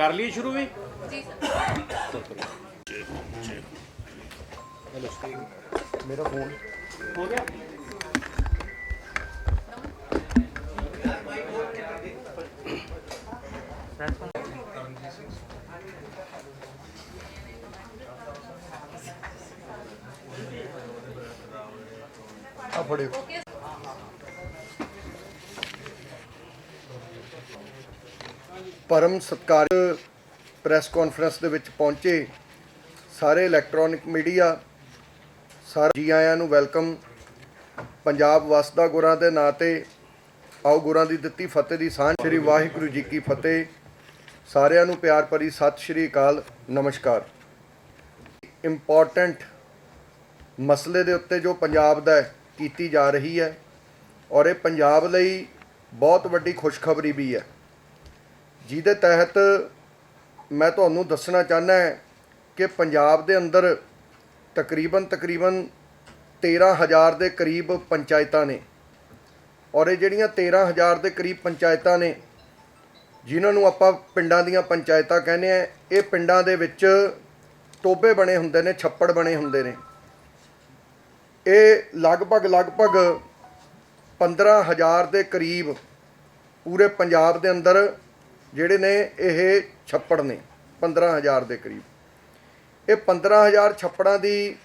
ਕਰ ਲਈ ਸ਼ੁਰੂ ਵੀ? ਜੀ ਸਰ। ਮੇਰਾ ਫੋਨ। ਹੋ ਗਿਆ? ਆ ਫੜਿਓ। ਪਰਮ ਸਤਕਾਰ ਪ੍ਰੈਸ ਕਾਨਫਰੰਸ ਦੇ ਵਿੱਚ ਪਹੁੰਚੇ ਸਾਰੇ ਇਲੈਕਟ੍ਰੋਨਿਕ ਮੀਡੀਆ, ਸਾਰੇ ਜੀ ਆਇਆਂ ਨੂੰ ਵੈਲਕਮ। ਪੰਜਾਬ ਵਸਦਾ ਗੁਰਾਂ ਦੇ ਨਾਂ ਤੇ ਆਓ ਗੁਰਾਂ ਦੀ ਦਿੱਤੀ ਫਤਿਹ ਦੀ ਸਾਂਝ। ਸ੍ਰੀ ਵਾਹਿਗੁਰੂ ਜੀ ਕੀ ਫਤਿਹ। ਸਾਰਿਆਂ ਨੂੰ ਪਿਆਰ ਭਰੀ ਸਤਿ ਸ੍ਰੀ ਅਕਾਲ। ਨਮਸਕਾਰ। ਇੰਪੋਰਟੈਂਟ ਮਸਲੇ ਦੇ ਉੱਤੇ ਜੋ ਪੰਜਾਬ ਦਾ ਕੀਤੀ ਜਾ ਰਹੀ ਹੈ ਔਰ ਇਹ ਪੰਜਾਬ ਲਈ ਬਹੁਤ ਵੱਡੀ ਖੁਸ਼ਖਬਰੀ ਵੀ ਹੈ। ਜਿਹਦੇ ਤਹਿਤ ਮੈਂ ਤੁਹਾਨੂੰ ਦੱਸਣਾ ਚਾਹੁੰਦਾ ਕਿ ਪੰਜਾਬ ਦੇ ਅੰਦਰ ਤਕਰੀਬਨ ਤਕਰੀਬਨ 13000 ਦੇ ਕਰੀਬ ਪੰਚਾਇਤਾਂ ਨੇ ਔਰ ਇਹ ਜਿਹੜੀਆਂ 13000 ਦੇ ਕਰੀਬ ਪੰਚਾਇਤਾਂ ਨੇ, ਜਿਨ੍ਹਾਂ ਨੂੰ ਆਪਾਂ ਪਿੰਡਾਂ ਦੀਆਂ ਪੰਚਾਇਤਾਂ ਕਹਿੰਦੇ ਆ ਇਹ ਪਿੰਡਾਂ ਦੇ ਵਿੱਚ ਟੋਬੇ ਬਣੇ ਹੁੰਦੇ ਨੇ, ਛੱਪੜ ਬਣੇ ਹੁੰਦੇ ਨੇ। ਇਹ ਲਗਭਗ ਲਗਭਗ 15000 ਦੇ ਕਰੀਬ ਪੂਰੇ ਪੰਜਾਬ ਦੇ ਅੰਦਰ ਜਿਹੜੇ ਨੇ ਇਹ ਛੱਪੜ ਨੇ 15000 ਦੇ ਕਰੀਬ। ਇਹ 15000 ਛੱਪੜਾਂ ਦੀ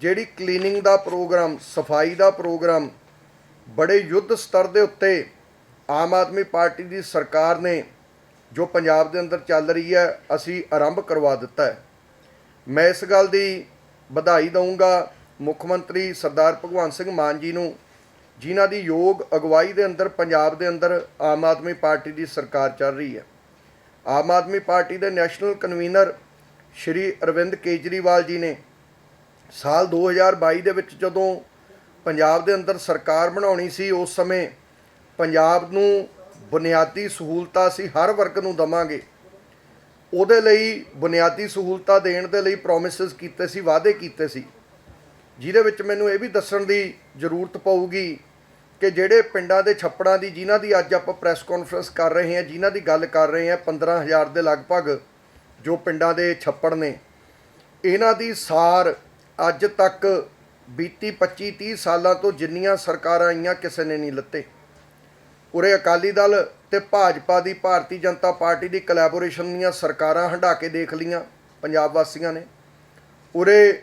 ਜਿਹੜੀ ਕਲੀਨਿੰਗ ਦਾ ਪ੍ਰੋਗਰਾਮ, ਸਫ਼ਾਈ ਦਾ ਪ੍ਰੋਗਰਾਮ ਬੜੇ ਯੁੱਧ ਸਤਰ ਦੇ ਉੱਤੇ ਆਮ ਆਦਮੀ ਪਾਰਟੀ ਦੀ ਸਰਕਾਰ ਨੇ ਜੋ ਪੰਜਾਬ ਦੇ ਅੰਦਰ ਚੱਲ ਰਹੀ ਹੈ, ਅਸੀਂ ਆਰੰਭ ਕਰਵਾ ਦਿੱਤਾ ਹੈ। ਮੈਂ ਇਸ ਗੱਲ ਦੀ ਵਧਾਈ ਦਊਂਗਾ ਮੁੱਖ ਮੰਤਰੀ ਸਰਦਾਰ ਭਗਵੰਤ ਸਿੰਘ ਮਾਨ ਜੀ ਨੂੰ ਜਿਨ੍ਹਾਂ ਦੀ ਯੋਗ ਅਗਵਾਈ ਦੇ ਅੰਦਰ ਪੰਜਾਬ ਦੇ ਅੰਦਰ ਆਮ ਆਦਮੀ ਪਾਰਟੀ ਦੀ ਸਰਕਾਰ ਚੱਲ ਰਹੀ ਹੈ। ਆਮ ਆਦਮੀ ਪਾਰਟੀ ਦੇ ਨੈਸ਼ਨਲ ਕਨਵੀਨਰ ਸ਼੍ਰੀ ਅਰਵਿੰਦ ਕੇਜਰੀਵਾਲ ਜੀ ਨੇ ਸਾਲ 2022 ਦੇ ਵਿੱਚ ਜਦੋਂ ਪੰਜਾਬ ਦੇ ਅੰਦਰ ਸਰਕਾਰ ਬਣਾਉਣੀ ਸੀ, ਉਸ ਸਮੇਂ ਪੰਜਾਬ ਨੂੰ ਬੁਨਿਆਦੀ ਸਹੂਲਤਾਂ ਸੀ ਹਰ ਵਰਗ ਨੂੰ ਦਵਾਂਗੇ। ਉਹਦੇ ਲਈ ਬੁਨਿਆਦੀ ਸਹੂਲਤਾਂ ਦੇਣ ਦੇ ਲਈ ਪ੍ਰੋਮਿਸਸ ਕੀਤੇ ਸੀ, ਵਾਅਦੇ ਕੀਤੇ ਸੀ। ਜਿਹਦੇ ਵਿੱਚ ਮੈਨੂੰ ਇਹ ਵੀ ਦੱਸਣ ਦੀ ਜ਼ਰੂਰਤ ਪਊਗੀ ਕਿ ਜਿਹੜੇ ਪਿੰਡਾਂ ਦੇ ਛੱਪੜਾਂ ਦੀ, ਜਿਨ੍ਹਾਂ ਦੀ ਅੱਜ ਆਪਾਂ ਪ੍ਰੈਸ ਕਾਨਫਰੰਸ ਕਰ ਰਹੇ ਹਾਂ, ਜਿਨ੍ਹਾਂ ਦੀ ਗੱਲ ਕਰ ਰਹੇ ਹਾਂ 15000 ਦੇ ਲਗਭਗ ਜੋ ਪਿੰਡਾਂ ਦੇ ਛੱਪੜ ਨੇ, ਇਹਨਾਂ ਦੀ ਸਾਰ ਅੱਜ ਤੱਕ ਬੀਤੀ 25 30 ਸਾਲਾਂ ਤੋਂ ਜਿੰਨੀਆਂ ਸਰਕਾਰਾਂ ਆਈਆਂ, ਕਿਸੇ ਨੇ ਨਹੀਂ ਲੱਤੇ। ਉਰੇ ਅਕਾਲੀ ਦਲ ਤੇ ਭਾਜਪਾ ਦੀ, ਭਾਰਤੀ ਜਨਤਾ ਪਾਰਟੀ ਦੀ ਕੋਲੈਬੋਰੇਸ਼ਨ ਦੀਆਂ ਸਰਕਾਰਾਂ ਹੰਢਾ ਕੇ ਦੇਖ ਲੀਆਂ ਪੰਜਾਬ ਵਾਸੀਆਂ ਨੇ। ਉਰੇ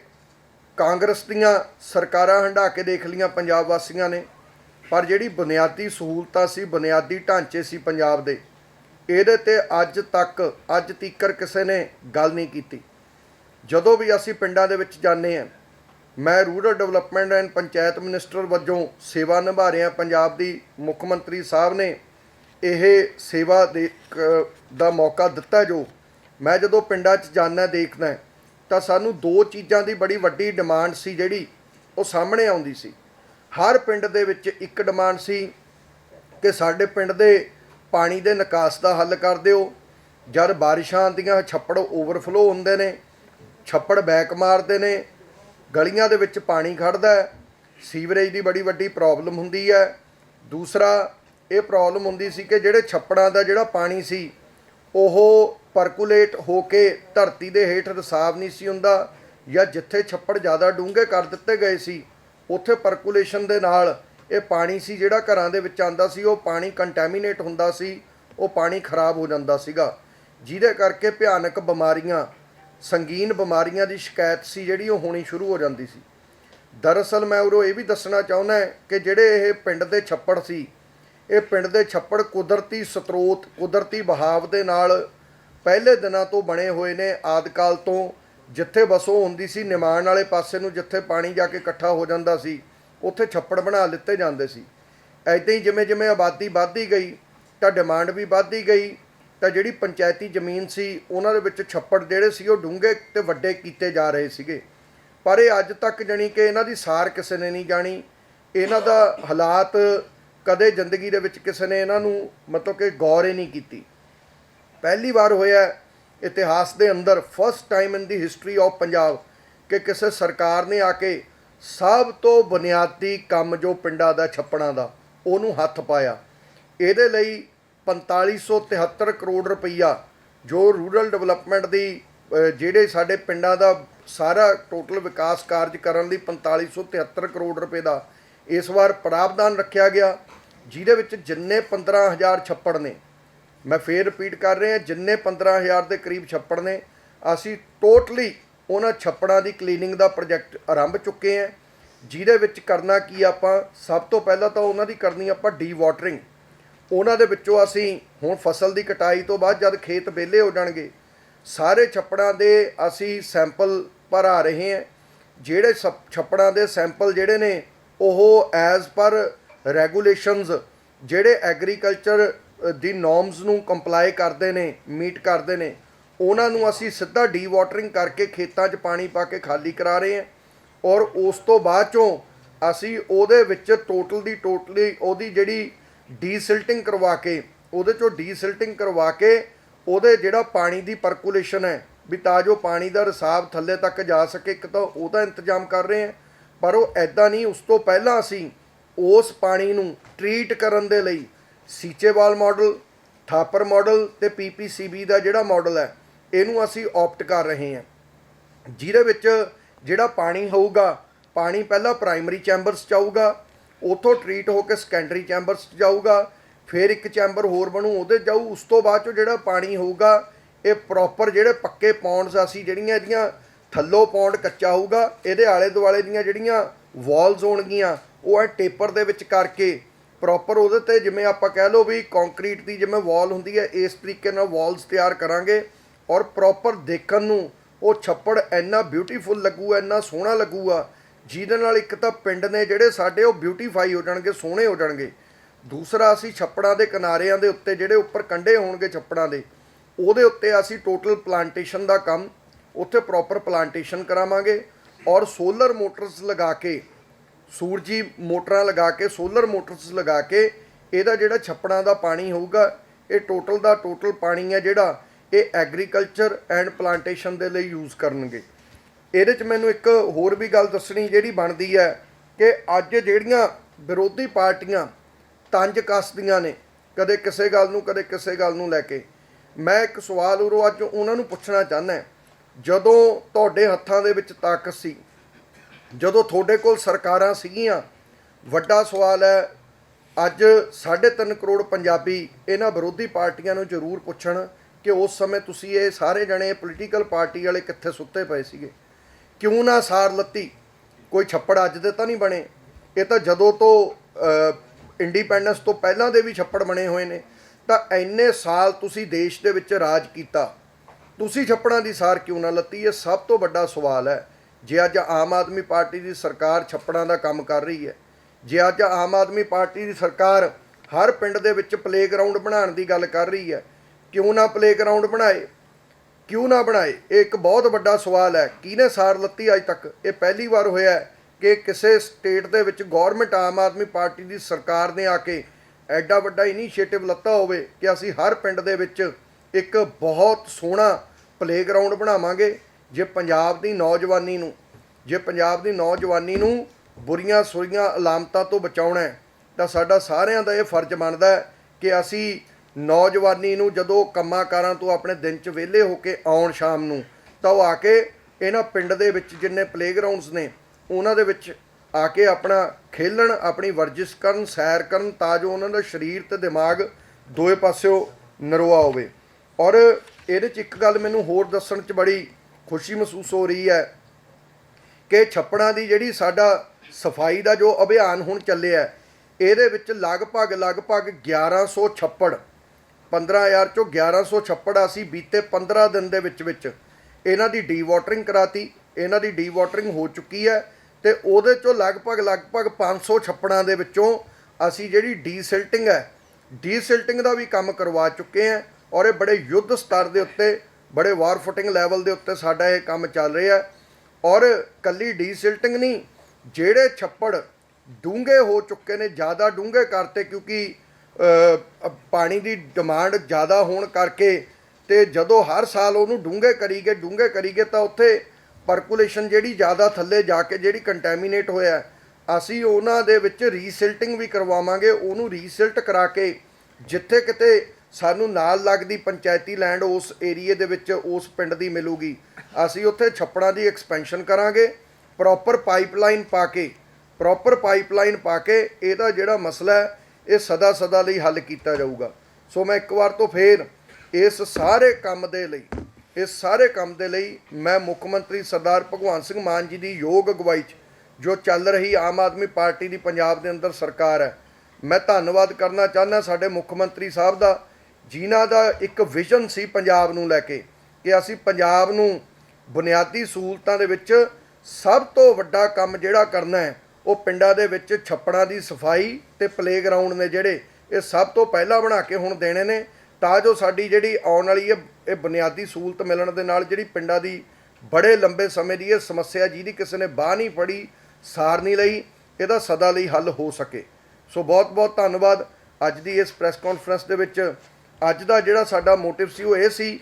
ਕਾਂਗਰਸ ਦੀਆਂ ਸਰਕਾਰਾਂ ਹੰਢਾ ਕੇ ਦੇਖ ਲੀਆਂ ਪੰਜਾਬ ਵਾਸੀਆਂ ਨੇ। ਪਰ ਜਿਹੜੀ ਬੁਨਿਆਦੀ ਸਹੂਲਤਾਂ ਸੀ, ਬੁਨਿਆਦੀ ਢਾਂਚੇ ਸੀ ਪੰਜਾਬ ਦੇ, ਇਹਦੇ ਤੇ ਅੱਜ ਤੱਕ, ਅੱਜ ਤੀਕਰ ਕਿਸੇ ਨੇ ਗੱਲ ਨਹੀਂ ਕੀਤੀ। ਜਦੋਂ ਵੀ ਅਸੀਂ ਪਿੰਡਾਂ ਦੇ ਵਿੱਚ ਜਾਂਦੇ ਹਾਂ, ਮੈਂ rural development and panchayat minister ਵਜੋਂ ਸੇਵਾ ਨਿਭਾ ਰਿਹਾ ਪੰਜਾਬ ਦੀ ਮੁੱਖ ਮੰਤਰੀ ਸਾਹਿਬ ਨੇ, ਇਹ ਸੇਵਾ ਦੇ ਕ- ਦਾ ਮੌਕਾ ਦਿੱਤਾ ਜੋ ਮੈਂ ਜਦੋਂ ਪਿੰਡਾਂ 'ਚ ਜਾਣਾ ਦੇਖਦਾ, ਤਾਂ ਸਾਨੂੰ ਦੋ ਚੀਜ਼ਾਂ ਦੀ ਬੜੀ ਵੱਡੀ ਡਿਮਾਂਡ ਸੀ ਜਿਹੜੀ ਉਹ ਸਾਹਮਣੇ ਆਉਂਦੀ ਸੀ। ਹਰ ਪਿੰਡ ਦੇ ਵਿੱਚ ਇੱਕ ਡਿਮਾਂਡ ਸੀ ਕਿ ਸਾਡੇ ਪਿੰਡ ਦੇ ਪਾਣੀ ਦੇ ਨਿਕਾਸ ਦਾ ਹੱਲ ਕਰ ਦਿਓ। ਜਦ ਬਾਰਿਸ਼ਾਂ ਆਉਂਦੀਆਂ, ਛੱਪੜ ਓਵਰਫਲੋ ਹੁੰਦੇ ਨੇ, ਛੱਪੜ ਬੈਕ ਮਾਰਦੇ ਨੇ, ਗਲੀਆਂ ਦੇ ਵਿੱਚ ਪਾਣੀ ਖੜਦਾ ਸੀਵਰੇਜ ਦੀ ਬੜੀ ਵੱਡੀ ਪ੍ਰੋਬਲਮ ਹੁੰਦੀ ਹੈ। ਦੂਸਰਾ, ਇਹ ਪ੍ਰੋਬਲਮ ਹੁੰਦੀ ਸੀ ਕਿ ਜਿਹੜੇ ਛੱਪੜਾਂ ਦਾ ਜਿਹੜਾ ਪਾਣੀ ਸੀ, ਉਹ ਪਰਕੂਲੇਟ ਹੋ ਕੇ ਧਰਤੀ ਦੇ ਹੇਠ ਰਸਾਵ ਨਹੀਂ ਸੀ ਹੁੰਦਾ ਜਾਂ ਜਿੱਥੇ ਛੱਪੜ ਜ਼ਿਆਦਾ ਡੂੰਘੇ ਕਰ ਦਿੱਤੇ ਗਏ ਸੀ ਉੱਥੇ ਪਰਕੂਲੇਸ਼ਨ ਦੇ ਨਾਲ ਇਹ ਪਾਣੀ ਸੀ ਜਿਹੜਾ ਘਰਾਂ ਦੇ ਵਿੱਚ ਆਂਦਾ ਸੀ, ਉਹ ਪਾਣੀ ਕੰਟੈਮੀਨੇਟ ਹੁੰਦਾ ਸੀ, ਉਹ ਪਾਣੀ ਖਰਾਬ ਹੋ ਜਾਂਦਾ ਸੀਗਾ। ਜਿਹਦੇ ਕਰਕੇ ਭਿਆਨਕ ਬਿਮਾਰੀਆਂ, ਸੰਗੀਨ ਬਿਮਾਰੀਆਂ ਦੀ ਸ਼ਿਕਾਇਤ ਸੀ ਜਿਹੜੀ ਉਹ ਹੋਣੀ ਸ਼ੁਰੂ ਹੋ ਜਾਂਦੀ ਸੀ। ਦਰਅਸਲ ਮੈਂ ਉਰੋਂ ਇਹ ਵੀ ਦੱਸਣਾ ਚਾਹੁੰਦਾ ਕਿ ਜਿਹੜੇ ਇਹ ਪਿੰਡ ਦੇ ਛੱਪੜ ਸੀ, ਇਹ ਪਿੰਡ ਦੇ ਛੱਪੜ ਕੁਦਰਤੀ ਸਰੋਤ ਕੁਦਰਤੀ ਬਹਾਵ ਦੇ ਨਾਲ ਪਹਿਲੇ ਦਿਨਾਂ ਤੋਂ ਬਣੇ ਹੋਏ ਨੇ, ਆਦਿਕਾਲ ਤੋਂ ਜਿੱਥੇ ਵਸੋਂ ਹੁੰਦੀ ਸੀ, ਨਿਮਾਣ ਵਾਲੇ ਪਾਸੇ ਨੂੰ ਜਿੱਥੇ ਪਾਣੀ ਜਾ ਕੇ ਇਕੱਠਾ ਹੋ ਜਾਂਦਾ ਸੀ, ਉੱਥੇ ਛੱਪੜ ਬਣਾ ਲਿੱਤੇ ਜਾਂਦੇ ਸੀ। ਐਦਾਂ ਹੀ ਜਿਵੇਂ ਜਿਵੇਂ ਆਬਾਦੀ ਵੱਧਦੀ ਗਈ, ਤਾਂ ਡਿਮਾਂਡ ਵੀ ਵੱਧਦੀ ਗਈ, ਤਾਂ ਜਿਹੜੀ ਪੰਚਾਇਤੀ ਜ਼ਮੀਨ ਸੀ, ਉਹਨਾਂ ਦੇ ਵਿੱਚ ਛੱਪੜ ਜਿਹੜੇ ਸੀ, ਉਹ ਡੂੰਘੇ ਤੇ ਵੱਡੇ ਕੀਤੇ ਜਾ ਰਹੇ ਸੀਗੇ। ਪਰ ਇਹ ਅੱਜ ਤੱਕ ਜਾਣੀ ਕਿ ਇਹਨਾਂ ਦੀ ਸਾਰ ਕਿਸੇ ਨੇ ਨਹੀਂ ਜਾਣੀ। ਇਹਨਾਂ ਦਾ ਹਾਲਾਤ ਕਦੇ ਜ਼ਿੰਦਗੀ ਦੇ ਵਿੱਚ ਕਿਸੇ ਨੇ ਇਹਨਾਂ ਨੂੰ ਮਤਲਬ ਕਿ ਗੌਰ ਹੀ ਨਹੀਂ ਕੀਤੀ। ਪਹਿਲੀ ਵਾਰ ਹੋਇਆ ਇਤਿਹਾਸ ਦੇ ਅੰਦਰ first time in the history of Punjab ਕਿ ਕਿਸੇ ਸਰਕਾਰ ਨੇ ਆ ਕੇ ਸਭ ਤੋਂ ਬੁਨਿਆਦੀ ਕੰਮ ਜੋ ਪਿੰਡਾਂ ਦਾ ਛੱਪੜਾਂ ਦਾ, ਉਹਨੂੰ ਹੱਥ ਪਾਇਆ। ਇਹਦੇ ਲਈ 4573 ਕਰੋੜ ਰੁਪਈਆ ਜੋ ਰੂਰਲ ਡਿਵੈਲਪਮੈਂਟ ਦੀ ਜਿਹੜੇ ਸਾਡੇ ਪਿੰਡਾਂ ਦਾ ਸਾਰਾ ਟੋਟਲ ਵਿਕਾਸ ਕਾਰਜ ਕਰਨ ਲਈ 4573 ਕਰੋੜ ਰੁਪਏ ਦਾ ਇਸ ਵਾਰ ਪ੍ਰਾਵਧਾਨ ਰੱਖਿਆ ਗਿਆ, ਜਿਹਦੇ ਵਿੱਚ ਜਿੰਨੇ 15000 ਛੱਪੜ ਨੇ ਮੈਂ ਫੇਰ ਰਿਪੀਟ ਕਰ ਰਿਹਾ, ਜਿੰਨੇ 15000 ਦੇ ਕਰੀਬ ਛੱਪੜ ਨੇ, ਅਸੀਂ ਟੋਟਲੀ ਉਹਨਾਂ ਛੱਪੜਾਂ ਦੀ ਕਲੀਨਿੰਗ ਦਾ ਪ੍ਰੋਜੈਕਟ ਆਰੰਭ ਚੁੱਕੇ ਹਾਂ। ਜਿਹਦੇ ਵਿੱਚ ਕਰਨਾ ਕੀ ਆਪਾਂ, ਸਭ ਤੋਂ ਪਹਿਲਾਂ ਤਾਂ ਉਹਨਾਂ ਦੀ ਕਰਨੀ ਆਪਾਂ ਡੀ ਵਾਟਰਿੰਗ ਉਹਨਾਂ ਦੇ ਵਿੱਚੋਂ ਅਸੀਂ ਹੁਣ ਫਸਲ ਦੀ ਕਟਾਈ ਤੋਂ ਬਾਅਦ ਜਦ ਖੇਤ ਵਿਹਲੇ ਹੋ ਜਾਣਗੇ, ਸਾਰੇ ਛੱਪੜਾਂ ਦੇ ਅਸੀਂ ਸੈਂਪਲ ਭਰਾ ਰਹੇ ਹਾਂ। ਜਿਹੜੇ ਸਪ- ਛੱਪੜਾਂ ਦੇ ਸੈਂਪਲ ਜਿਹੜੇ ਨੇ, ਉਹ ਐਜ਼ ਪਰ ਰੈਗੂਲੇਸ਼ਨਸ ਜਿਹੜੇ ਐਗਰੀਕਲਚਰ ਦੀ ਨੋਰਮਸ ਨੂੰ ਕੰਪਲਾਈ ਕਰਦੇ ਨੇ ਮੀਟ ਕਰਦੇ ਨੇ, ਉਹਨਾਂ ਨੂੰ ਅਸੀਂ ਸਿੱਧਾ ਡੀ ਵਾਟਰਿੰਗ ਕਰਕੇ ਖੇਤਾਂ 'ਚ ਪਾਣੀ ਪਾ ਕੇ ਖਾਲੀ ਕਰਾ ਰਹੇ ਹਾਂ ਔਰ ਉਸ ਤੋਂ ਬਾਅਦ ਚੋਂ ਅਸੀਂ ਉਹਦੇ ਵਿੱਚ ਟੋਟਲ ਦੀ ਟੋਟਲੀ ਉਹਦੀ ਜਿਹੜੀ ਡੀਸਿਲਟਿੰਗ ਕਰਵਾ ਕੇ, ਉਹਦੇ ਚੋਂ ਡੀਸਿਲਟਿੰਗ ਕਰਵਾ ਕੇ ਉਹਦੇ ਜਿਹੜਾ ਪਾਣੀ ਦੀ ਪਰਕੂਲੇਸ਼ਨ ਹੈ, ਵੀ ਤਾਂ ਜੋ ਪਾਣੀ ਦਾ ਰਿਸਾਵ ਥੱਲੇ ਤੱਕ ਜਾ ਸਕੇ, ਇੱਕ ਤਾਂ ਉਹਦਾ ਇੰਤਜ਼ਾਮ ਕਰ ਰਹੇ ਹਾਂ, ਪਰ ਉਹ ਐਦਾਂ ਨਹੀਂ, ਉਸ ਤੋਂ ਪਹਿਲਾਂ ਅਸੀਂ ਉਸ ਪਾਣੀ ਨੂੰ ਟਰੀਟ ਕਰਨ ਦੇ ਲਈ ਸੀਚੇਵਾਲ ਮਾਡਲ, ਥਾਪਰ ਮਾਡਲ ਤੇ ਪੀਪੀਸੀਬੀ ਦਾ ਜਿਹੜਾ ਮਾਡਲ ਹੈ, ਇਹਨੂੰ ਅਸੀਂ ਆਪਟ ਕਰ ਰਹੇ ਹਾਂ। ਜਿਹਦੇ ਵਿੱਚ ਜਿਹੜਾ ਪਾਣੀ ਹੋਊਗਾ, ਪਾਣੀ ਪਹਿਲਾਂ ਪ੍ਰਾਇਮਰੀ ਚੈਂਬਰਸ 'ਚ ਆਊਗਾ, ਉਥੋਂ ਟਰੀਟ ਹੋ ਕੇ ਸੈਕੰਡਰੀ ਚੈਂਬਰਸ 'ਚ ਜਾਊਗਾ, ਫਿਰ ਇੱਕ ਚੈਂਬਰ ਹੋਰ ਬਣੂ, ਉਹਦੇ ਜਾਊ, ਉਸ ਤੋਂ ਬਾਅਦ 'ਚੋਂ ਜਿਹੜਾ ਪਾਣੀ ਹੋਊਗਾ, ਇਹ ਪ੍ਰੋਪਰ ਜਿਹੜੇ ਪੱਕੇ ਪੌਂਡਸ ਅਸੀਂ ਜਿਹੜੀਆਂ ਇਹਦੀਆਂ, ਥੱਲੋਂ ਪੌਂਡ ਕੱਚਾ ਹੋਊਗਾ, ਇਹਦੇ ਆਲੇ ਦੁਆਲੇ ਦੀਆਂ ਜਿਹੜੀਆਂ ਵਾਲਸ ਹੋਣਗੀਆਂ, ਉਹ ਐ ਟੇਪਰ ਦੇ ਵਿੱਚ ਕਰਕੇ ਪ੍ਰੋਪਰ ਉਹਦੇ ਤੇ ਜਿਵੇਂ ਆਪਾਂ ਕਹਿ ਲਓ ਵੀ ਕੰਕਰੀਟ ਦੀ ਜਿਵੇਂ ਵਾਲ ਹੁੰਦੀ ਹੈ, ਇਸ ਤਰੀਕੇ ਨਾਲ ਵਾਲਸ ਤਿਆਰ ਕਰਾਂਗੇ ਔਰ ਪ੍ਰੋਪਰ ਦੇਖਣ ਨੂੰ ਉਹ ਛੱਪੜ ਇੰਨਾ ਬਿਊਟੀਫੁਲ ਲੱਗੂਗਾ ਇੰਨਾ ਸੋਹਣਾ ਲੱਗੂਗਾ ਜਿਹਦੇ ਨਾਲ ਇੱਕ ਤਾਂ ਪਿੰਡ ਨੇ ਜਿਹੜੇ ਸਾਡੇ ਉਹ ਬਿਊਟੀਫਾਈ ਹੋ ਜਾਣਗੇ, ਸੋਹਣੇ ਹੋ ਜਾਣਗੇ। ਦੂਸਰਾ ਅਸੀਂ ਛੱਪੜਾਂ ਦੇ ਕਿਨਾਰਿਆਂ ਦੇ ਉੱਤੇ ਜਿਹੜੇ ਉੱਪਰ ਕੰਢੇ ਹੋਣਗੇ ਛੱਪੜਾਂ ਦੇ, ਉਹਦੇ ਉੱਤੇ ਅਸੀਂ ਟੋਟਲ ਪਲਾਂਟੇਸ਼ਨ ਦਾ ਕੰਮ ਉੱਥੇ ਪ੍ਰੋਪਰ ਪਲਾਂਟੇਸ਼ਨ ਕਰਾਵਾਂਗੇ ਔਰ ਸੋਲਰ ਮੋਟਰਸ ਲਗਾ ਕੇ ਸੂਰਜੀ ਮੋਟਰਾਂ ਲਗਾ ਕੇ ਸੋਲਰ ਮੋਟਰਸ ਲਗਾ ਕੇ ਇਹਦਾ ਜਿਹੜਾ ਛੱਪੜਾਂ ਦਾ ਪਾਣੀ ਹੋਊਗਾ, ਇਹ ਟੋਟਲ ਦਾ ਟੋਟਲ ਪਾਣੀ ਹੈ ਜਿਹੜਾ ਇਹ ਐਗਰੀਕਲਚਰ ਐਂਡ ਪਲਾਂਟੇਸ਼ਨ ਦੇ ਲਈ ਯੂਜ਼ ਕਰਨਗੇ। ਇਹਦੇ 'ਚ ਮੈਨੂੰ ਇੱਕ ਹੋਰ ਵੀ ਗੱਲ ਦੱਸਣੀ ਜਿਹੜੀ ਬਣਦੀ ਹੈ ਕਿ ਅੱਜ ਜਿਹੜੀਆਂ ਵਿਰੋਧੀ ਪਾਰਟੀਆਂ ਤੰਜ ਕੱਸਦੀਆਂ ਨੇ, ਕਦੇ ਕਿਸੇ ਗੱਲ ਨੂੰ, ਕਦੇ ਕਿਸੇ ਗੱਲ ਨੂੰ ਲੈ ਕੇ, ਮੈਂ ਇੱਕ ਸਵਾਲ ਉਰੋਂ ਅੱਜ ਉਹਨਾਂ ਨੂੰ ਪੁੱਛਣਾ ਚਾਹੁੰਦਾ, ਜਦੋਂ ਤੁਹਾਡੇ ਹੱਥਾਂ ਦੇ ਵਿੱਚ ਤਾਕਤ ਸੀ ਜਦੋਂ ਤੁਹਾਡੇ ਕੋਲ ਸਰਕਾਰਾਂ ਸੀਗੀਆਂ, ਵੱਡਾ ਸਵਾਲ ਹੈ, ਅੱਜ 3.5 ਕਰੋੜ ਪੰਜਾਬੀ ਇਹਨਾਂ ਵਿਰੋਧੀ ਪਾਰਟੀਆਂ ਨੂੰ ਜ਼ਰੂਰ ਪੁੱਛਣ ਕਿ ਉਸ ਸਮੇਂ ਤੁਸੀਂ ਇਹ ਸਾਰੇ ਜਣੇ ਪੋਲੀਟੀਕਲ ਪਾਰਟੀ ਵਾਲੇ ਕਿੱਥੇ ਸੁੱਤੇ ਪਏ ਸੀਗੇ। ਕਿਉਂ ਨਾ ਸਾਰ ਲੱਤੀ? ਕੋਈ ਛੱਪੜ ਅੱਜ ਦੇ ਤਾਂ ਨਹੀਂ ਬਣੇ। ਇਹ ਤਾਂ ਜਦੋਂ ਤੋਂ ਇੰਡੀਪੈਂਡੈਂਸ ਤੋਂ ਪਹਿਲਾਂ ਦੇ ਵੀ ਛੱਪੜ ਬਣੇ ਹੋਏ ਨੇ। ਤਾਂ ਇੰਨੇ ਸਾਲ ਤੁਸੀਂ ਦੇਸ਼ ਦੇ ਵਿੱਚ ਰਾਜ ਕੀਤਾ। ਤੁਸੀਂ ਛੱਪੜਾਂ ਦੀ ਸਾਰ ਕਿਉਂ ਨਾ ਲੱਤੀ? ਇਹ ਸਭ ਤੋਂ ਵੱਡਾ ਸਵਾਲ ਹੈ। ਜੇ ਅੱਜ ਆਮ ਆਦਮੀ ਪਾਰਟੀ ਦੀ ਸਰਕਾਰ ਛੱਪੜਾਂ ਦਾ ਕੰਮ ਕਰ ਰਹੀ ਹੈ, ਜੇ ਅੱਜ ਆਮ ਆਦਮੀ ਪਾਰਟੀ ਦੀ ਸਰਕਾਰ ਹਰ ਪਿੰਡ ਦੇ ਵਿੱਚ ਪਲੇਗਰਾਉਂਡ ਬਣਾਉਣ ਦੀ ਗੱਲ ਕਰ ਰਹੀ ਹੈ, ਕਿਉਂ ਨਾ ਪਲੇਗਰਾਉਂਡ ਬਣਾਏ? ਕਿਉਂ ਨਾ ਬਣਾਏ? ਇਹ ਇੱਕ ਬਹੁਤ ਵੱਡਾ ਸਵਾਲ ਹੈ। ਕਿਹਨੇ ਸਾਰ ਲੱਤੀ ਅੱਜ ਤੱਕ? ਇਹ ਪਹਿਲੀ ਵਾਰ ਹੋਇਆ ਕਿ ਕਿਸੇ ਸਟੇਟ ਦੇ ਵਿੱਚ ਗਵਰਨਮੈਂਟ ਆਮ ਆਦਮੀ ਪਾਰਟੀ ਦੀ ਸਰਕਾਰ ਨੇ ਆ ਕੇ ਐਡਾ ਵੱਡਾ ਇਨੀਸ਼ੀਏਟਿਵ ਲੱਤਾ ਹੋਵੇ ਕਿ ਅਸੀਂ ਹਰ ਪਿੰਡ ਦੇ ਵਿੱਚ ਇੱਕ ਬਹੁਤ ਸੋਹਣਾ ਪਲੇਗਰਾਉਂਡ ਬਣਾਵਾਂਗੇ। ਜੇ ਪੰਜਾਬ ਦੀ ਨੌਜਵਾਨੀ ਨੂੰ, ਜੇ ਪੰਜਾਬ ਦੀ ਨੌਜਵਾਨੀ ਨੂੰ ਬੁਰੀਆਂ ਸੁਰੀਆਂ ਅਲਾਮਤਾਂ ਤੋਂ ਬਚਾਉਣਾ ਹੈ, ਤਾਂ ਸਾਡਾ ਸਾਰਿਆਂ ਦਾ ਇਹ ਫਰਜ਼ ਬਣਦਾ ਹੈ ਕਿ ਅਸੀਂ ਨੌਜਵਾਨੀ ਨੂੰ ਜਦੋਂ ਕੰਮਾਂ ਕਾਰਾਂ ਤੋਂ ਆਪਣੇ ਦਿਨ 'ਚ ਵਿਹਲੇ ਹੋ ਕੇ ਆਉਣ ਸ਼ਾਮ ਨੂੰ, ਤਾਂ ਉਹ ਆ ਕੇ ਇਹਨਾਂ ਪਿੰਡ ਦੇ ਵਿੱਚ ਜਿੰਨੇ ਪਲੇਗਰਾਉਂਡਸ ਨੇ, ਉਹਨਾਂ ਦੇ ਵਿੱਚ ਆ ਕੇ ਆਪਣਾ ਖੇਲਣ, ਆਪਣੀ ਵਰਜਿਸ਼ ਕਰਨ, ਸੈਰ ਕਰਨ ਤਾਂ ਜੋ ਉਹਨਾਂ ਦਾ ਸਰੀਰ ਤੇ ਦਿਮਾਗ ਦੋਏ ਪਾਸਿਓਂ ਨਰਵਾ ਹੋਵੇ। ਔਰ ਇਹਦੇ 'ਚ ਇੱਕ ਗੱਲ ਮੈਨੂੰ ਹੋਰ ਦੱਸਣ 'ਚ ਬੜੀ ਖੁਸ਼ੀ ਮਹਿਸੂਸ ਹੋ ਰਹੀ ਹੈ ਕਿ ਛੱਪੜਾਂ ਦੀ ਜਿਹੜੀ ਸਾਡਾ ਸਫ਼ਾਈ ਦਾ ਜੋ ਅਭਿਆਨ ਹੁਣ ਚੱਲਿਆ ਇਹਦੇ ਵਿੱਚ ਲਗਭਗ ਲਗਭਗ 1100 ਛੱਪੜ 15000 ਚੋਂ 1100 ਛੱਪੜ ਅਸੀਂ ਬੀਤੇ 15 ਦਿਨ ਦੇ ਵਿੱਚ ਵਿੱਚ ਇਹਨਾਂ ਦੀ ਡੀਵਾਟਰਿੰਗ ਕਰਾਤੀ, ਇਹਨਾਂ ਦੀ ਡੀ ਵਾਟਰਿੰਗ ਹੋ ਚੁੱਕੀ ਹੈ ਤੇ ਉਹਦੇ ਚੋਂ ਲਗਭਗ ਲਗਭਗ 500 ਛੱਪੜਾਂ ਦੇ ਵਿੱਚੋਂ ਅਸੀਂ ਜਿਹੜੀ ਡੀਸਿਲਟਿੰਗ ਹੈ, ਡੀਸਿਲਟਿੰਗ ਦਾ ਵੀ ਕੰਮ ਕਰਵਾ ਚੁੱਕੇ ਹਾਂ ਔਰ ਇਹ ਬੜੇ ਯੁੱਧ ਸਤਰ ਦੇ ਉੱਤੇ ਬੜੇ ਵਾਰ ਫੁੱਟਿੰਗ ਲੈਵਲ ਦੇ ਉੱਤੇ ਸਾਡਾ ਇਹ ਕੰਮ ਚੱਲ ਰਿਹਾ ਹੈ। ਔਰ ਕੱਲੀ ਡੀਸਿਲਟਿੰਗ ਨਹੀਂ, ਜਿਹੜੇ ਛੱਪੜ ਡੂੰਘੇ ਹੋ ਚੁੱਕੇ ਨੇ, ਜ਼ਿਆਦਾ ਡੂੰਘੇ ਕਰਤੇ ਕਿਉਂਕਿ ਪਾਣੀ ਦੀ ਡਿਮਾਂਡ ਜ਼ਿਆਦਾ ਹੋਣ ਕਰਕੇ ਤੇ ਜਦੋਂ ਹਰ ਸਾਲ ਉਹਨੂੰ ਡੂੰਘੇ ਕਰੀਗੇ ਡੂੰਘੇ ਕਰੀਗੇ ਤਾਂ ਉੱਥੇ ਪਰਕੂਲੇਸ਼ਨ ਜਿਹੜੀ ਜ਼ਿਆਦਾ ਥੱਲੇ ਜਾ ਕੇ ਜਿਹੜੀ ਕੰਟੈਮੀਨੇਟ ਹੋਇਆ ਅਸੀਂ ਉਹਨਾਂ ਦੇ ਵਿੱਚ ਰੀਸਿਲਟਿੰਗ ਵੀ ਕਰਵਾਵਾਂਗੇ, ਉਹਨੂੰ ਰੀਸਿਲਟ ਕਰਾ ਕੇ ਜਿੱਥੇ ਕਿਤੇ ਸਾਨੂੰ ਨਾਲ ਲੱਗਦੀ ਪੰਚਾਇਤੀ ਲੈਂਡ ਉਸ ਏਰੀਏ ਦੇ ਵਿੱਚ ਉਸ ਪਿੰਡ ਦੀ ਮਿਲੂਗੀ। ਅਸੀਂ ਉੱਥੇ ਛੱਪੜਾਂ ਦੀ ਐਕਸਪੈਂਸ਼ਨ ਕਰਾਂਗੇ ਪ੍ਰੋਪਰ ਪਾਈਪਲਾਈਨ ਪਾ ਕੇ ਪ੍ਰੋਪਰ ਪਾਈਪਲਾਈਨ ਪਾ ਕੇ ਇਹਦਾ ਜਿਹੜਾ ਮਸਲਾ ਹੈ, ਇਹ ਸਦਾ ਸਦਾ ਲਈ ਹੱਲ ਕੀਤਾ ਜਾਊਗਾ। ਸੋ ਮੈਂ ਇੱਕ ਵਾਰ ਤੋਂ ਫੇਰ ਇਸ ਸਾਰੇ ਕੰਮ ਦੇ ਲਈ, ਇਸ ਸਾਰੇ ਕੰਮ ਦੇ ਲਈ ਮੈਂ ਮੁੱਖ ਮੰਤਰੀ ਸਰਦਾਰ ਭਗਵੰਤ ਸਿੰਘ ਮਾਨ ਜੀ ਦੀ ਯੋਗ ਅਗਵਾਈ 'ਚ, ਜੋ ਚੱਲ ਰਹੀ ਆਮ ਆਦਮੀ ਪਾਰਟੀ ਦੀ ਪੰਜਾਬ ਦੇ ਅੰਦਰ ਸਰਕਾਰ ਹੈ, ਮੈਂ ਧੰਨਵਾਦ ਕਰਨਾ ਚਾਹੁੰਦਾ ਸਾਡੇ ਮੁੱਖ ਮੰਤਰੀ ਸਾਹਿਬ ਦਾ ਜਿਨ੍ਹਾਂ ਦਾ ਇੱਕ ਵਿਜ਼ਨ ਸੀ ਪੰਜਾਬ ਨੂੰ ਲੈ ਕੇ ਕਿ ਅਸੀਂ ਪੰਜਾਬ ਨੂੰ ਬੁਨਿਆਦੀ ਸਹੂਲਤਾਂ ਦੇ ਵਿੱਚ ਸਭ ਤੋਂ ਵੱਡਾ ਕੰਮ ਜਿਹੜਾ ਕਰਨਾ ਹੈ, ਉਹ ਪਿੰਡਾਂ ਦੇ ਵਿੱਚ ਛੱਪੜਾਂ ਦੀ ਸਫ਼ਾਈ ਤੇ ਪਲੇਗਰਾਉਂਡ ਨੇ ਜਿਹੜੇ, ਇਹ ਸਭ ਤੋਂ ਪਹਿਲਾਂ ਬਣਾ ਕੇ ਹੁਣ ਦੇਣੇ ਨੇ, ਤਾਂ ਜੋ ਸਾਡੀ ਜਿਹੜੀ ਆਉਣ ਵਾਲੀ ਇਹ ਇਹ ਬੁਨਿਆਦੀ ਸਹੂਲਤ ਮਿਲਣ ਦੇ ਨਾਲ ਜਿਹੜੀ ਪਿੰਡਾਂ ਦੀ ਬੜੇ ਲੰਬੇ ਸਮੇਂ ਦੀ ਇਹ ਸਮੱਸਿਆ ਜਿਹਦੀ ਕਿਸੇ ਨੇ ਬਾਹ ਨਹੀਂ ਫੜੀ, ਸਾਰ ਨਹੀਂ ਲਈ, ਇਹਦਾ ਸਦਾ ਲਈ ਹੱਲ ਹੋ ਸਕੇ। ਸੋ ਬਹੁਤ ਬਹੁਤ ਧੰਨਵਾਦ। ਅੱਜ ਦੀ ਇਸ ਪ੍ਰੈਸ ਕਾਨਫਰੰਸ ਦੇ ਵਿੱਚ ਅੱਜ ਦਾ ਜਿਹੜਾ ਸਾਡਾ ਮੋਟਿਵ ਸੀ ਉਹ ਇਹ ਸੀ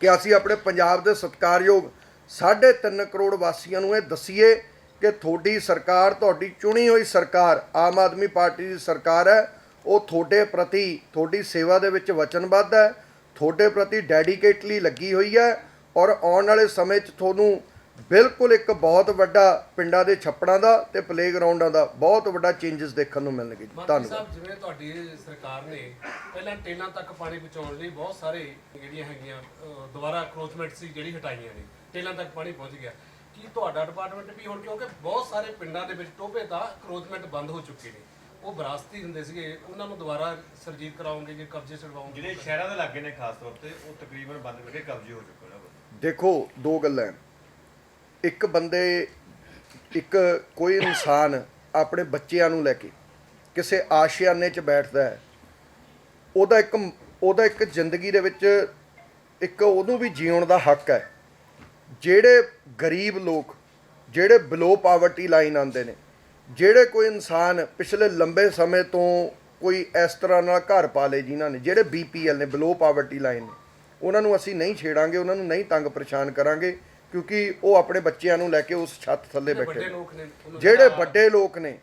ਕਿ ਅਸੀਂ ਆਪਣੇ ਪੰਜਾਬ ਦੇ ਸਤਿਕਾਰਯੋਗ 3.5 ਕਰੋੜ ਵਾਸੀਆਂ ਨੂੰ ਇਹ ਦਸੀਏ ਕਿ ਤੁਹਾਡੀ ਸਰਕਾਰ, ਤੁਹਾਡੀ ਚੁਣੀ ਹੋਈ ਸਰਕਾਰ, ਆਮ ਆਦਮੀ ਪਾਰਟੀ ਦੀ ਸਰਕਾਰ ਹੈ, ਉਹ ਤੁਹਾਡੇ ਪ੍ਰਤੀ ਤੁਹਾਡੀ ਸੇਵਾ ਦੇ ਵਿੱਚ ਵਚਨਬੱਧ ਹੈ, ਤੁਹਾਡੇ ਪ੍ਰਤੀ ਡੈਡੀਕੇਟਲੀ ਲੱਗੀ ਹੋਈ ਹੈ ਔਰ ਆਉਣ ਵਾਲੇ ਸਮੇਂ 'ਚ ਤੁਹਾਨੂੰ ਬਿਲਕੁਲ ਇੱਕ ਬਹੁਤ ਵੱਡਾ ਪਿੰਡਾਂ ਦੇ ਛੱਪੜਾਂ ਦਾ ਤੇ ਪਲੇਗਰਾਉਂਡਾਂ ਦਾ ਬਹੁਤ ਵੱਡਾ ਚੇਂਜਸ ਦੇਖਣ ਨੂੰ ਮਿਲਣਗੇ ਧੰਨਵਾਦ ਸਾਹਿਬ ਜਿਵੇਂ ਤੁਹਾਡੀ ਸਰਕਾਰ ਨੇ ਪਹਿਲਾਂ ਟੇਲਾਂ ਤੱਕ ਪਾਣੀ ਪਹੁੰਚਾਉਣ ਲਈ ਬਹੁਤ ਸਾਰੇ ਜਿਹੜੀਆਂ ਹੈਗੀਆਂ ਦੁਬਾਰਾ ਅਕਰੋਚਮੈਂਟ ਸੀ ਜਿਹੜੀ ਹਟਾਈਆਂ ਨੇ ਟੇਲਾਂ ਤੱਕ ਪਾਣੀ ਪਹੁੰਚ ਗਿਆ ਕੀ ਤੁਹਾਡਾ ਡਿਪਾਰਟਮੈਂਟ ਵੀ ਹੁਣ ਕਿਉਂਕਿ ਬਹੁਤ ਸਾਰੇ ਪਿੰਡਾਂ ਦੇ ਵਿੱਚ ਟੋਭੇ ਤਾਂ ਅਕਰੋਚਮੈਂਟ ਬੰਦ ਹੋ ਚੁੱਕੇ ਨੇ ਉਹ ਵਿਰਾਸਤੀ ਹੁੰਦੇ ਸੀਗੇ ਉਹਨਾਂ ਨੂੰ ਦੁਬਾਰਾ ਸਰਜੀਤ ਕਰਾਉਂਗੇ ਜੇ ਕਬਜ਼ੇ ਛਡਵਾਉਂਗੇ ਜਿਹੜੇ ਸ਼ਹਿਰਾਂ ਦੇ ਲਾਗੇ ਨੇ ਖਾਸ ਤੌਰ ਤੇ ਉਹ ਤਕਰੀਬਨ ਬੰਦ ਕਰਕੇ ਕਬਜ਼ੇ ਹੋ ਚੁੱਕੇ ਨੇ। ਦੇਖੋ ਦੋ ਗੱਲਾਂ। ਇੱਕ ਬੰਦੇ, ਇੱਕ ਕੋਈ ਇਨਸਾਨ ਆਪਣੇ ਬੱਚਿਆਂ ਨੂੰ ਲੈ ਕੇ ਕਿਸੇ ਆਸ਼ਿਆਨੇ 'ਚ ਬੈਠਦਾ ਹੈ, ਉਹਦਾ ਇੱਕ ਉਹਦਾ ਇੱਕ ਜ਼ਿੰਦਗੀ ਦੇ ਵਿੱਚ ਇੱਕ ਉਹਨੂੰ ਵੀ ਜੀਉਣ ਦਾ ਹੱਕ ਹੈ। ਜਿਹੜੇ ਗਰੀਬ ਲੋਕ, ਜਿਹੜੇ ਬਿਲੋ ਪਾਵਰਟੀ ਲਾਈਨ ਆਉਂਦੇ ਨੇ, ਜਿਹੜੇ ਕੋਈ ਇਨਸਾਨ ਪਿਛਲੇ ਲੰਬੇ ਸਮੇਂ ਤੋਂ ਕੋਈ ਇਸ ਤਰ੍ਹਾਂ ਨਾਲ ਘਰ ਪਾ ਲਏ ਜਿਨ੍ਹਾਂ ਨੇ, ਜਿਹੜੇ ਬੀਪੀਐਲ ਨੇ ਬਿਲੋ ਪਾਵਰਟੀ ਲਾਈਨ ਨੇ, ਉਹਨਾਂ ਨੂੰ ਅਸੀਂ ਨਹੀਂ ਛੇੜਾਂਗੇ, ਉਹਨਾਂ ਨੂੰ ਨਹੀਂ ਤੰਗ ਪਰੇਸ਼ਾਨ ਕਰਾਂਗੇ। ਕਿਉਂਕਿ ਉਹ ਆਪਣੇ ਬੱਚਿਆਂ ਨੂੰ ਲੈ ਕੇ ਉਸ ਛੱਤ ਥੱਲੇ ਬੈਠੇ ਨੇ। ਜਿਹੜੇ ਵੱਡੇ ਲੋਕ ਨੇ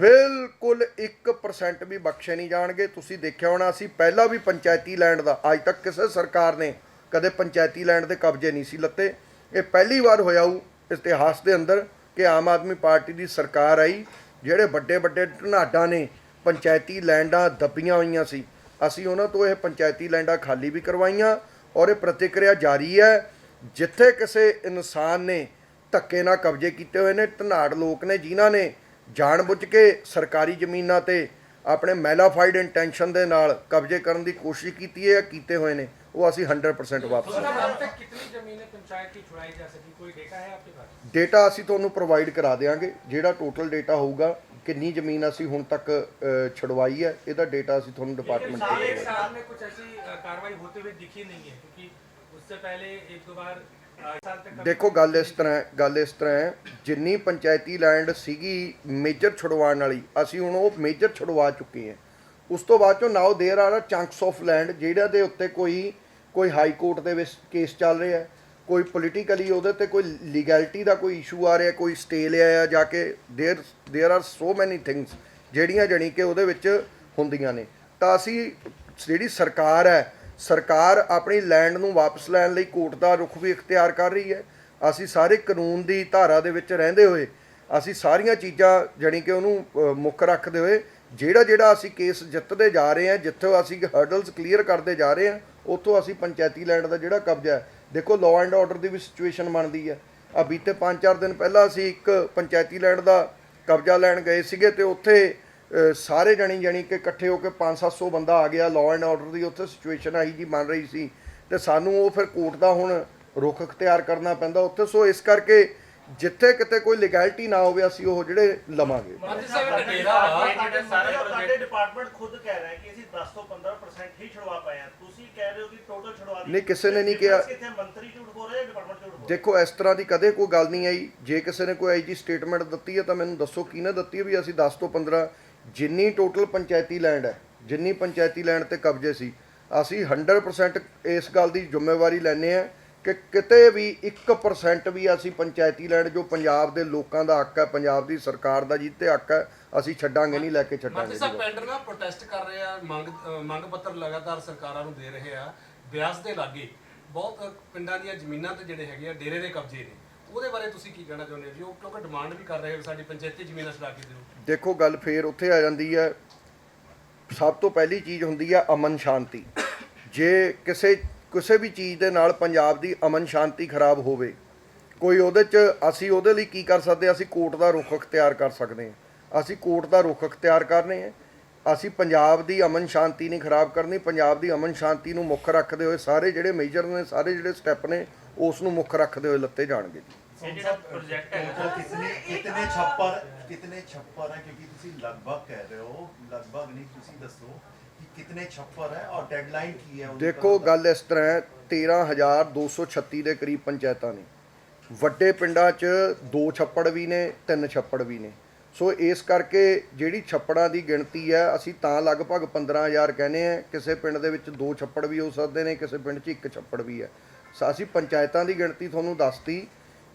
ਬਿਲਕੁਲ 1% ਵੀ ਬਖਸ਼ੇ ਨਹੀਂ ਜਾਣਗੇ। ਤੁਸੀਂ ਦੇਖਿਆ ਹੋਣਾ ਅਸੀਂ ਪਹਿਲਾਂ ਵੀ ਪੰਚਾਇਤੀ ਲੈਂਡ ਦਾ ਅੱਜ ਤੱਕ ਕਿਸੇ ਸਰਕਾਰ ਨੇ ਕਦੇ ਪੰਚਾਇਤੀ ਲੈਂਡ ਦੇ ਕਬਜ਼ੇ ਨਹੀਂ ਸੀ ਲੱਤੇ। ਇਹ ਪਹਿਲੀ ਵਾਰ ਹੋਇਆ ਉਹ ਇਤਿਹਾਸ ਦੇ ਅੰਦਰ ਕਿ ਆਮ ਆਦਮੀ ਪਾਰਟੀ ਦੀ ਸਰਕਾਰ ਆਈ ਜਿਹੜੇ ਵੱਡੇ ਵੱਡੇ ਢਨਾਡਾਂ ਨੇ ਪੰਚਾਇਤੀ ਲੈਂਡਾਂ ਦੱਬੀਆਂ ਹੋਈਆਂ ਸੀ। ਅਸੀਂ ਉਹਨਾਂ ਤੋਂ ਇਹ ਪੰਚਾਇਤੀ ਲੈਂਡਾਂ ਖਾਲੀ ਵੀ ਕਰਵਾਈਆਂ ਔਰ ਇਹ ਪ੍ਰਤੀਕਿਰਿਆ ਜਾਰੀ ਹੈ। ਜਿੱਥੇ ਕਿਸੇ ਇਨਸਾਨ ਨੇ ਧੱਕੇ ਨਾਲ ਕਬਜ਼ੇ ਕੀਤੇ ਹੋਏ ਨੇ ਧਨਾੜ ਲੋਕ ਨੇ ਜਿਨ੍ਹਾਂ ਨੇ ਜਾਣ ਬੁੱਝ ਕੇ ਸਰਕਾਰੀ ਜ਼ਮੀਨਾਂ ਤੇ ਆਪਣੇ ਮੈਲਾਫਾਈਡ ਇੰਟੈਂਸ਼ਨ ਦੇ ਨਾਲ ਕਬਜ਼ੇ ਕਰਨ ਦੀ ਕੋਸ਼ਿਸ਼ ਕੀਤੀ ਹੈ ਜਾਂ ਕੀਤੇ ਹੋਏ ਨੇ ਉਹ ਅਸੀਂ 100% ਵਾਪਸ ਡੇਟਾ ਅਸੀਂ ਤੁਹਾਨੂੰ ਪ੍ਰੋਵਾਈਡ ਕਰਾ ਦੇਵਾਂਗੇ ਜਿਹੜਾ ਟੋਟਲ ਡੇਟਾ ਹੋਊਗਾ ਕਿੰਨੀ ਜ਼ਮੀਨ ਅਸੀਂ ਹੁਣ ਤੱਕ ਛੁਡਵਾਈ ਹੈ ਇਹਦਾ ਡੇਟਾ ਅਸੀਂ ਤੁਹਾਨੂੰ ਡਿਪਾਰਟਮੈਂਟ ਦੇ ਸਾਲ ਦੇ ਕੁਝ ਐਸੀ ਕਾਰਵਾਈ ਹੋਤੇ ਹੋਏ ਦਿਖੀ ਨਹੀਂ ਹੈ ਕਿਉਂਕਿ उससे पहले एक दो बार अ, साल तक कभी- ਦੇਖੋ ਗੱਲ ਇਸ ਤਰ੍ਹਾਂ ਹੈ ਗੱਲ ਇਸ ਤਰ੍ਹਾਂ ਹੈ ਜਿੰਨੀ ਪੰਚਾਇਤੀ ਲੈਂਡ ਸੀਗੀ ਮੇਜਰ ਛੁਡਵਾਉਣ ਵਾਲੀ ਅਸੀਂ ਹੁਣ ਉਹ ਮੇਜਰ ਛੁਡਵਾ ਚੁੱਕੇ ਹਾਂ ਉਸ ਤੋਂ ਬਾਅਦ ਚੋਂ ਨਾਓ ਦੇਰ ਆਰ ਚੰਕਸ ਆਫ ਲੈਂਡ ਜਿਹੜਾ ਦੇ ਉੱਤੇ ਕੋਈ ਕੋਈ ਹਾਈ ਕੋਰਟ ਦੇ ਵਿੱਚ ਕੇਸ ਚੱਲ ਰਿਹਾ ਹੈ ਕੋਈ ਪੋਲੀਟੀਕਲੀ ਉਹਦੇ ਤੇ ਕੋਈ ਲੀਗੈਲਿਟੀ ਦਾ ਕੋਈ ਇਸ਼ੂ ਆ ਰਿਹਾ ਕੋਈ ਸਟੇ ਲਿਆ ਆ ਜਾ ਕੇ there there are so many things ਜਿਹੜੀਆਂ ਜਣੀ ਕਿ ਉਹਦੇ ਵਿੱਚ ਹੁੰਦੀਆਂ ਨੇ ਤਾਂ ਅਸੀਂ ਜਿਹੜੀ ਸਰਕਾਰ ਹੈ ਸਰਕਾਰ ਆਪਣੀ ਲੈਂਡ ਨੂੰ ਵਾਪਸ ਲੈਣ ਲਈ ਕੋਰਟ ਦਾ ਰੁਖ ਵੀ ਇਖਤਿਆਰ ਕਰ ਰਹੀ ਹੈ। ਅਸੀਂ ਸਾਰੇ ਕਾਨੂੰਨ ਦੀ ਧਾਰਾ ਦੇ ਵਿੱਚ ਰਹਿੰਦੇ ਹੋਏ, ਅਸੀਂ ਸਾਰੀਆਂ ਚੀਜ਼ਾਂ ਜਣੀ ਕਿ ਉਹਨੂੰ ਮੁੱਖ ਰੱਖਦੇ ਹੋਏ, ਜਿਹੜਾ ਜਿਹੜਾ ਅਸੀਂ ਕੇਸ ਜਿੱਤਦੇ ਜਾ ਰਹੇ ਹਾਂ, ਜਿੱਥੋਂ ਅਸੀਂ ਹਰਡਲਸ ਕਲੀਅਰ ਕਰਦੇ ਜਾ ਰਹੇ ਹਾਂ, ਉੱਥੋਂ ਅਸੀਂ ਪੰਚਾਇਤੀ ਲੈਂਡ ਦਾ ਜਿਹੜਾ ਕਬਜ਼ਾ ਹੈ। ਦੇਖੋ ਲਾਅ ਐਂਡ ਆਰਡਰ ਦੀ ਵੀ ਸਿਚੁਏਸ਼ਨ ਬਣਦੀ ਹੈ। ਆ ਬੀਤੇ 5-4 ਦਿਨ ਪਹਿਲਾਂ ਅਸੀਂ ਇੱਕ ਪੰਚਾਇਤੀ ਲੈਂਡ ਦਾ ਕਬਜ਼ਾ ਲੈਣ ਗਏ ਸੀਗੇ ਤੇ ਉੱਥੇ ਸਾਰੇ ਜਣੀ ਜਣੀ ਕਿ ਇਕੱਠੇ ਹੋ ਕੇ 5-700 ਬੰਦਾ ਆ ਗਿਆ ਲਾਅ ਐਂਡ ਆਰਡਰ ਦੀ ਉੱਥੇ ਸਿਚੁਏਸ਼ਨ ਆਈ ਜੀ ਬਣ ਰਹੀ ਸੀ ਤੇ ਸਾਨੂੰ ਉਹ ਫਿਰ ਕੋਰਟ ਦਾ ਹੁਣ ਰੁਖ ਅਖਤਿਆਰ ਕਰਨਾ ਪੈਂਦਾ ਉੱਥੇ ਸੋ ਇਸ ਕਰਕੇ ਜਿੱਥੇ ਕਿਤੇ ਕੋਈ ਲੀਗੈਲਿਟੀ ਨਾ ਹੋਵੇ ਅਸੀਂ ਉਹ ਜਿਹੜੇ ਲਵਾਂਗੇ। ਮੰਤਰੀ ਸਾਹਿਬ ਇੱਕ ਡੇਰਾ ਵਾ ਸਾਡੇ ਸਾਰੇ ਤੁਹਾਡੇ ਡਿਪਾਰਟਮੈਂਟ ਖੁਦ ਕਹਿ ਰਿਹਾ ਹੈ ਕਿ ਅਸੀਂ 10 ਤੋਂ 15% ਹੀ ਛੁਡਵਾ ਪਾਏ ਹਾਂ। ਤੁਸੀਂ ਕਹਿ ਰਹੇ ਹੋ ਕਿ ਟੋਟਲ ਛੁਡਵਾ ਦਿੱਤੀ। ਨਹੀਂ, ਕਿਸੇ ਨੇ ਨਹੀਂ ਕਿਹਾ। ਕਿੱਥੇ ਮੰਤਰੀ ਝੂਠ ਬੋਲ ਰਹੇ ਜਾਂ ਡਿਪਾਰਟਮੈਂਟ ਝੂਠ ਬੋਲ ਰਿਹਾ? ਦੇਖੋ ਇਸ ਤਰ੍ਹਾਂ ਦੀ ਕਦੇ ਕੋਈ ਗੱਲ ਨਹੀਂ ਆਈ। ਜੇ ਕਿਸੇ ਨੇ ਕੋਈ ਆਈ ਜੀ ਸਟੇਟਮੈਂਟ ਦਿੱਤੀ ਹੈ ਤਾਂ ਮੈਨੂੰ ਦੱਸੋ ਕਿਹਨੇ ਦਿੱਤੀ ਹੈ ਵੀ ਅਸੀਂ 10 ਤੋਂ 15 ਜਿੰਨੀ ਟੋਟਲ ਪੰਚਾਇਤੀ ਲੈਂਡ ਹੈ ਜਿੰਨੀ ਪੰਚਾਇਤੀ ਲੈਂਡ ਤੇ ਕਬਜ਼ੇ ਸੀ ਅਸੀਂ 100% ਇਸ ਗੱਲ ਦੀ ਜ਼ਿੰਮੇਵਾਰੀ ਲੈਂਦੇ ਆ ਕਿ ਕਿਤੇ ਵੀ 1% ਵੀ ਅਸੀਂ ਪੰਚਾਇਤੀ ਲੈਂਡ ਜੋ ਪੰਜਾਬ ਦੇ ਲੋਕਾਂ ਦਾ ਹੱਕ ਹੈ ਪੰਜਾਬ ਦੀ ਸਰਕਾਰ ਦਾ ਜਿੱਤੇ ਹੱਕ ਹੈ ਅਸੀਂ ਛੱਡਾਂਗੇ ਨਹੀਂ ਲੈ ਕੇ ਛੱਡਾਂਗੇ ਸਾਹਿਬ ਪਿੰਡ ਨਾ ਪ੍ਰੋਟੈਸਟ ਕਰ ਰਹੇ ਆ ਮੰਗ ਮੰਗ ਪੱਤਰ ਲਗਾਤਾਰ ਸਰਕਾਰਾਂ ਨੂੰ ਦੇ ਰਹੇ ਆ ਬਿਆਸ ਦੇ ਲਾਗੇ ਬਹੁਤ ਪਿੰਡਾਂ ਦੀਆਂ ਜ਼ਮੀਨਾਂ ਤੇ ਜਿਹੜੇ ਹੈਗੇ ਆ ਡੇਰੇ ਦੇ ਕਬਜ਼ੇ ਨੇ। ਉਹਦੇ ਬਾਰੇ ਤੁਸੀਂ ਕੀ ਕਹਿਣਾ ਚਾਹੁੰਦੇ ਹੋ ਜੀ? ਉਹ ਕਿਉਂਕਿ ਡਿਮਾਂਡ ਵੀ ਕਰ ਰਹੇ ਹੋ ਸਾਡੀ ਪੰਚਾਇਤੀ ਜ਼ਮੀਨਾਂ ਛਡਾ ਕੇ ਦਿਓ। ਦੇਖੋ, ਗੱਲ ਫੇਰ ਉੱਥੇ ਆ ਜਾਂਦੀ ਹੈ। ਸਭ ਤੋਂ ਪਹਿਲੀ ਚੀਜ਼ ਹੁੰਦੀ ਹੈ ਅਮਨ ਸ਼ਾਂਤੀ। ਜੇ ਕਿਸੇ ਕਿਸੇ ਵੀ ਚੀਜ਼ ਦੇ ਨਾਲ ਪੰਜਾਬ ਦੀ ਅਮਨ ਸ਼ਾਂਤੀ ਖਰਾਬ ਹੋਵੇ, ਕੋਈ ਉਹਦੇ 'ਚ, ਅਸੀਂ ਉਹਦੇ ਲਈ ਕੀ ਕਰ ਸਕਦੇ ਅਸੀਂ ਕੋਰਟ ਦਾ ਰੁਖ ਅਖਤਿਆਰ ਕਰ ਸਕਦੇ ਹਾਂ। ਅਸੀਂ ਕੋਰਟ ਦਾ ਰੁਖ ਅਖਤਿਆਰ ਕਰਨੇ ਹੈ। ਅਸੀਂ ਪੰਜਾਬ ਦੀ ਅਮਨ ਸ਼ਾਂਤੀ ਨਹੀਂ ਖਰਾਬ ਕਰਨੀ, ਪੰਜਾਬ ਦੀ ਅਮਨ ਸ਼ਾਂਤੀ ਨੂੰ ਮੁੱਖ ਰੱਖਦੇ ਹੋਏ ਸਾਰੇ ਜਿਹੜੇ ਮੇਜਰ ਨੇ, ਸਾਰੇ ਜਿਹੜੇ ਸਟੈਪ ਨੇ, ਉਸ ਨੂੰ ਮੁੱਖ ਰੱਖਦੇ ਹੋਏ ਲੱਤੇ ਜਾਣਗੇ ਜੀ। ਇਹ ਜਿਹੜਾ ਪ੍ਰੋਜੈਕਟ ਹੈ ਟੋਟਲ ਕਿਤਨੇ ਕਿਤਨੇ ਛੱਪਰ ਕਿਤਨੇ ਛੱਪਰ ਹੈ? ਕਿਉਂਕਿ ਤੁਸੀਂ ਲਗਭਗ ਕਹਿ ਰਹੇ ਹੋ ਲਗਭਗ ਨਹੀਂ ਤੁਸੀਂ ਦੱਸੋ ਕਿ ਕਿਤਨੇ ਛੱਪਰ ਹੈ ਔਰ ਡੈਡਲਾਈਨ ਕੀ ਹੈ ਉਹਦੀ? ਦੇਖੋ ਦਾ? ਗੱਲ ਇਸ ਤਰ੍ਹਾਂ ਹੈ 13236 ਦੇ ਕਰੀਬ ਪੰਚਾਇਤਾਂ ਨੇ। ਵੱਡੇ ਪਿੰਡਾਂ 'ਚ ਦੋ ਛੱਪੜ ਵੀ ਨੇ ਤਿੰਨ ਛੱਪੜ ਵੀ ਨੇ। ਸੋ ਇਸ ਕਰਕੇ ਜਿਹੜੀ ਛੱਪੜਾਂ ਦੀ ਗਿਣਤੀ ਹੈ ਅਸੀਂ ਤਾਂ ਲਗਭਗ 15000 ਕਹਿੰਦੇ ਆ ਕਿਸੇ ਪਿੰਡ ਦੇ ਵਿੱਚ ਦੋ ਛੱਪੜ ਵੀ ਹੋ ਸਕਦੇ ਨੇ ਕਿਸੇ ਪਿੰਡ 'ਚ ਇੱਕ ਛੱਪੜ ਵੀ ਹੈ। ਸੋ ਅਸੀਂ ਪੰਚਾਇਤਾਂ ਦੀ ਗਿਣਤੀ ਤੁਹਾਨੂੰ ਦੱਸਤੀ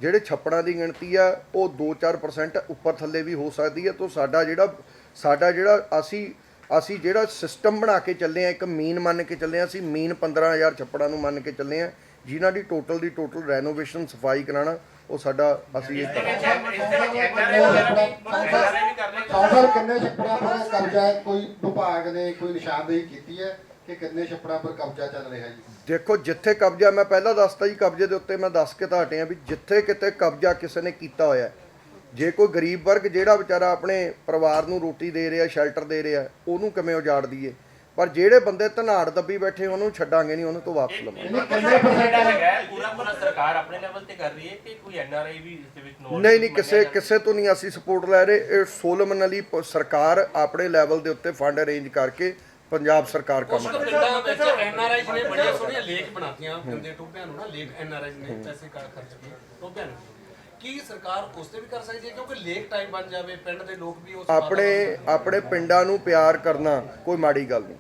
ਜਿਹੜੇ ਛੱਪੜਾਂ ਦੀ ਗਿਣਤੀ ਆ, ਉਹ 2-4% ਉੱਪਰ ਥੱਲੇ ਵੀ ਹੋ ਸਕਦੀ ਹੈ ਤੋਂ ਸਾਡਾ ਜਿਹੜਾ ਸਾਡਾ ਜਿਹੜਾ ਅਸੀਂ ਅਸੀਂ ਜਿਹੜਾ ਸਿਸਟਮ ਬਣਾ ਕੇ ਚੱਲੇ ਆ, ਇੱਕ ਮੀਨ ਮੰਨ ਕੇ ਚੱਲੇ ਆ, ਅਸੀਂ ਮੀਨ 15000 ਛੱਪੜਾਂ ਨੂੰ ਮੰਨ ਕੇ ਚੱਲੇ ਆ, ਜਿਨ੍ਹਾਂ ਦੀ ਟੋਟਲ ਦੀ ਟੋਟਲ ਰੈਨੋਵੇਸ਼ਨ ਸਫ਼ਾਈ ਕਰਾਣਾ, ਉਹ ਸਾਡਾ ਅਸੀਂ ਇਹ ਕਰਾਂਗੇ। ਕੌਂਸਲ ਕਿੰਨੇ ਛੱਪੜਾਂ ਪਰ ਕਬਜ਼ਾ ਕੋਈ ਵਿਭਾਗ ਨੇ ਕੋਈ ਨਿਸ਼ਾਨਦੇਹੀ ਕੀਤੀ ਹੈ? ਕਿ ਕਿੰਨੇ ਛੱਪੜਾਂ ਪਰ ਕਬਜ਼ਾ ਚੱਲ ਰਿਹਾ ਜੀ? ਦੇਖੋ ਜਿੱਥੇ ਕਬਜ਼ਾ ਮੈਂ ਪਹਿਲਾਂ ਦੱਸਤਾ ਜੀ ਕਬਜ਼ੇ ਦੇ ਉੱਤੇ ਮੈਂ ਦੱਸ ਕੇ ਤਾਂ ਹਟਿਆ ਵੀ ਜਿੱਥੇ ਕਿਤੇ ਕਬਜ਼ਾ ਕਿਸੇ ਨੇ ਕੀਤਾ ਹੋਇਆ ਹੈ, ਜੇ ਕੋਈ ਗਰੀਬ ਵਰਗ ਜਿਹੜਾ ਵਿਚਾਰਾ ਆਪਣੇ ਪਰਿਵਾਰ ਨੂੰ ਰੋਟੀ ਦੇ ਰਿਹਾ ਸ਼ੈਲਟਰ ਦੇ ਰਿਹਾ ਉਹਨੂੰ ਕਿਵੇਂ ਉਜਾੜ ਦਈਏ? ਪਰ ਜਿਹੜੇ ਬੰਦੇ ਧਨਾੜ ਦੱਬੀ ਬੈਠੇ ਉਹਨੂੰ ਛੱਡਾਂਗੇ ਨਹੀਂ ਉਹਨੂੰ ਤੋਂ ਵਾਪਸ ਲਵਾਂਗੇ। ਇਹਨੇ ਕਿੰਨੇ ਪਰਸੈਂਟ ਹੈਗਾ ਹੈ, ਪੂਰਾ ਪੂਰਾ ਸਰਕਾਰ ਆਪਣੇ ਲੈਵਲ ਤੇ ਕਰ ਰਹੀ ਹੈ ਕਿ ਕੋਈ ਐਨਆਰਆਈ ਵੀ ਇਸ ਦੇ ਵਿੱਚ ਨੋਟ ਨਹੀਂ ਨਹੀਂ ਕਿਸੇ ਕਿਸੇ ਤੋਂ ਨਹੀਂ ਅਸੀਂ ਸਪੋਰਟ ਲੈ ਰਹੇ। ਇਹ ਸੋਲਮਨਲੀ ਸਰਕਾਰ ਆਪਣੇ ਲੈਵਲ ਦੇ ਉੱਤੇ ਫੰਡ ਅਰੇਂਜ ਕਰਕੇ ਪੰਜਾਬ ਸਰਕਾਰ ਕੁਝ ਕੰਮ ਕੁ ਕਰ ਪਿੰਡਾਂ ਵਿੱਚ ਐਨਆਰਆਈ ਨੇ ਬੜੀਆਂ ਸੋਹਣੀਆਂ ਲੇਕ ਬਣਾਤੀਆਂ ਗੰਦੇ ਟੋਭਿਆਂ ਨੂੰ ਨਾ ਲੇਕ ਐਨਆਰਆਈ ਨੇ ਪੈਸੇ ਕਰ ਖਰਚ ਕੇ ਟੋਭਿਆਂ ਨੂੰ। ਕੀ ਸਰਕਾਰ ਉਸ ਤੇ ਵੀ ਕਰ ਸਕਦੀ ਹੈ? ਕਿਉਂਕਿ ਲੇਕ ਟਾਈਮ ਬਣ ਜਾਵੇ ਪਿੰਡ ਦੇ ਲੋਕ ਵੀ ਉਸ ਆਪਣੇ ਆਪਣੇ ਪਿੰਡਾਂ ਨੂੰ ਪਿਆਰ ਕਰਨਾ ਕੋਈ ਮਾੜੀ ਗੱਲ ਨਹੀਂ।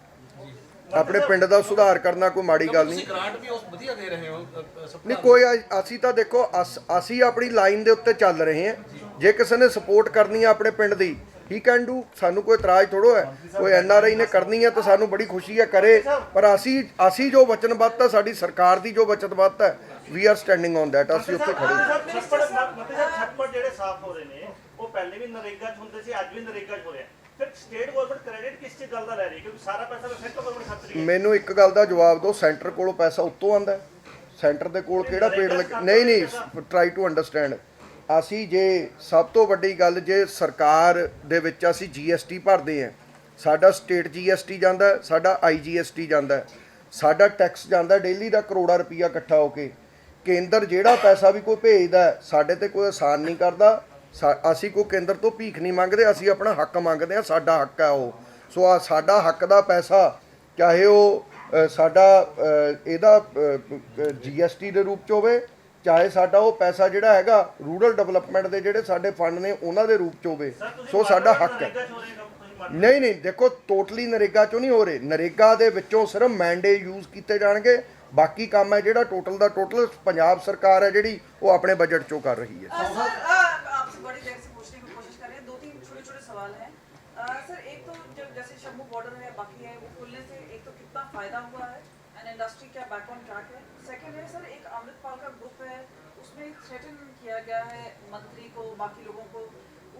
ਆਪਣੇ ਪਿੰਡ ਦਾ ਸੁਧਾਰ ਕਰਨਾ ਕੋਈ ਮਾੜੀ ਗੱਲ ਨਹੀਂ। ਤੁਸੀਂ ਗ੍ਰਾਂਟ ਵੀ ਉਸ ਵਧੀਆ ਦੇ ਰਹੇ ਹੋ ਅ, ਅ, ਸਭ ਨਹੀਂ ਕੋਈ ਅ- ਅਸੀਂ ਤਾਂ ਦੇਖੋ ਅਸ- ਅਸੀਂ ਆਪਣੀ ਲਾਈਨ ਦੇ ਉੱਤੇ ਚੱਲ ਰਹੇ ਹਾਂ। ਜੇ ਕਿਸੇ ਨੇ ਸਪੋਰਟ ਕਰਨੀ ਹੈ ਆਪਣੇ ਪਿੰਡ ਦੀ ਹੀ ਕੈਨ ਡੂ ਸਾਨੂੰ ਕੋਈ ਇਤਰਾਜ਼ ਥੋੜੋ ਹੈ। ਕੋਈ ਐਨ ਆਰ ਆਈ ਨੇ ਕਰਨੀ ਹੈ ਤਾਂ ਸਾਨੂੰ ਬੜੀ ਖੁਸ਼ੀ ਹੈ ਕਰੇ। ਪਰ ਅਸੀਂ ਅਸੀਂ ਜੋ ਵਚਨਬੱਧ ਹੈ ਸਾਡੀ ਸਰਕਾਰ ਦੀ ਜੋ ਵਚਨਬੱਧ ਹੈ we are standing on that ਅਸੀਂ ਉੱਥੇ ਖੜੇ ਹਾਂ। ਛੱਪੜ ਮਤਲਬ ਛੱਪੜ ਜਿਹੜੇ ਸਾਫ਼ ਹੋ ਰਹੇ ਨੇ ਉਹ ਪਹਿਲੇ ਵੀ ਨਰੇਗਾ 'ਚ ਹੁੰਦੇ ਸੀ ਅੱਜ ਵੀ ਨਰੇਗਾ 'ਚ ਹੋ ਰਿਹਾ ਫਿਰ ਸਟੇਟ ਗਵਰਨਮੈਂਟ ਕ੍ਰੈਡਿਟ ਕਿਸ ਚੀਜ਼ ਗੱਲ ਦਾ ਲੈ ਰਹੀ ਹੈ? ਕਿਉਂਕਿ ਸਾਰਾ ਪੈਸਾ ਤਾਂ ਸੈਂਟਰ ਗਵਰਨਮੈਂਟ ਖਰਚ ਰਹੀ। ਹੈ ਮੈਨੂੰ ਇੱਕ ਗੱਲ ਦਾ ਜਵਾਬ ਦਿਓ ਸੈਂਟਰ ਕੋਲੋਂ ਪੈਸਾ ਉੱਤੋਂ ਆਂਦਾ? ਸੈਂਟਰ ਦੇ ਕੋਲ ਕਿਹੜਾ ਪੇੜ ਲੱਗ ਨਹੀਂ ਨਹੀਂ ਟਰਾਈ ਟੂ ਅੰਡਰਸਟੈਂਡ ਅਸੀਂ ਜੇ ਸਭ ਤੋਂ ਵੱਡੀ ਗੱਲ ਜੇ ਸਰਕਾਰ ਦੇ ਵਿੱਚ ਅਸੀਂ ਜੀਐਸਟੀ ਭਰਦੇ ਹਾਂ ਸਾਡਾ ਸਟੇਟ ਜੀਐਸਟੀ ਜਾਂਦਾ ਹੈ, ਸਾਡਾ ਆਈਜੀਐਸਟੀ ਜਾਂਦਾ ਸਾਡਾ ਟੈਕਸ ਜਾਂਦਾ ਡੇਲੀ ਦਾ ਕਰੋੜਾ ਰੁਪਈਆ ਇਕੱਠਾ ਹੋ ਕੇ ਕੇਂਦਰ ਜਿਹੜਾ ਪੈਸਾ ਵੀ ਕੋਈ ਭੇਜਦਾ ਸਾਡੇ ਤੇ ਕੋਈ ਆਸਾਨ ਨਹੀਂ ਕਰਦਾ ਸਾ- ਅਸੀਂ ਕੋਈ ਕੇਂਦਰ ਤੋਂ ਭੀਖ ਨਹੀਂ ਮੰਗਦੇ ਅਸੀਂ ਆਪਣਾ ਹੱਕ ਮੰਗਦੇ ਹਾਂ ਸਾਡਾ ਹੱਕ ਹੈ ਉਹ। ਸੋ ਆ ਸਾਡਾ ਹੱਕ ਦਾ ਪੈਸਾ ਚਾਹੇ ਉਹ ਅ, ਸਾਡਾ ਅ, ਇਹਦਾ ਜੀਐਸਟੀ ਦੇ ਰੂਪ ਚ ਹੋਵੇ ਚਾਹੇ ਸਾਡਾ ਉਹ ਪੈਸਾ ਜਿਹੜਾ ਹੈਗਾ ਰੂਰਲ ਡਿਵੈਲਪਮੈਂਟ ਦੇ ਜਿਹੜੇ ਸਾਡੇ ਫੰਡ ਨੇ ਉਹਨਾਂ ਦੇ ਰੂਪ ਚ ਹੋਵੇ ਸੋ ਸਾਡਾ ਹੱਕ ਹੈ ਨਰੇਗਾ 'ਚ ਹੋ ਰਹੇ ਕੰਮ ਤੁਸੀਂ ਮੰਨ ਨਹੀਂ ਨਹੀਂ ਦੇਖੋ ਟੋਟਲੀ ਨਰੇਗਾ ਚੋਂ ਨਹੀਂ ਹੋ ਰਹੇ ਨਰੇਗਾ ਦੇ ਵਿੱਚੋਂ ਸਿਰਫ ਮੈਂਡੇ ਯੂਜ਼ ਕੀਤੇ ਜਾਣਗੇ ਬਾਕੀ ਕੰਮ ਹੈ ਜਿਹੜਾ ਟੋਟਲ ਦਾ ਟੋਟਲ ਪੰਜਾਬ ਸਰਕਾਰ ਹੈ ਜਿਹੜੀ ਉਹ ਆਪਣੇ ਬਜਟ ਚੋਂ ਕਰ ਰਹੀ ਹੈ सर आ, आपसे बड़ी देर से पूछने की कोशिश कर रहे हैं दो तीन छोटे छोटे सवाल हैं आ, सर एक तो जब जैसे शम्भू बॉर्डर है बाकी है वो खुलने से एक तो कितना फायदा हुआ है एंड इंडस्ट्री क्या बैक ऑन ट्रैक है सेकंड है सर एक अमृतपाल का ग्रुप है उसमें थ्रेटन किया गया है मंत्री को बाकी लोगों को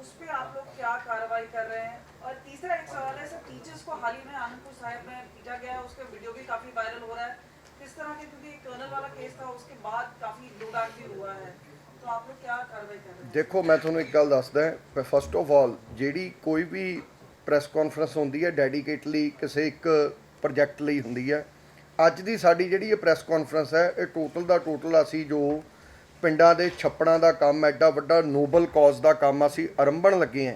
उस पे आप लोग क्या कार्रवाई कर रहे हैं और तीसरा एक सवाल है सर टीचर्स को हाल ही में आनंदपुर साहिब में पीटा गया है उसका वीडियो भी काफी वायरल हो रहा है किस तरह के क्योंकि कर्नल वाला केस था उसके बाद काफी लोडाट भी हुआ है तो आप लोग क्या कार्रवाई कर रहे हैं ਦੇਖੋ ਮੈਂ ਤੁਹਾਨੂੰ ਇੱਕ ਗੱਲ ਦੱਸਦਾ ਫਸਟ ਆਫ ਆਲ ਜਿਹੜੀ ਕੋਈ ਵੀ ਪ੍ਰੈਸ ਕਾਨਫਰੰਸ ਹੁੰਦੀ ਹੈ ਡੈਡੀਕੇਟਲੀ ਕਿਸੇ ਇੱਕ ਪ੍ਰੋਜੈਕਟ ਲਈ ਹੁੰਦੀ ਹੈ ਅੱਜ ਦੀ ਸਾਡੀ ਜਿਹੜੀ ਇਹ ਪ੍ਰੈਸ ਕਾਨਫਰੰਸ ਹੈ ਇਹ ਟੋਟਲ ਦਾ ਟੋਟਲ ਅਸੀਂ ਜੋ ਪਿੰਡਾਂ ਦੇ ਛੱਪੜਾਂ ਦਾ ਕੰਮ ਐਡਾ ਵੱਡਾ ਨੋਬਲ ਕਾਜ਼ ਦਾ ਕੰਮ ਅਸੀਂ ਆਰੰਭਣ ਲੱਗੇ ਹਾਂ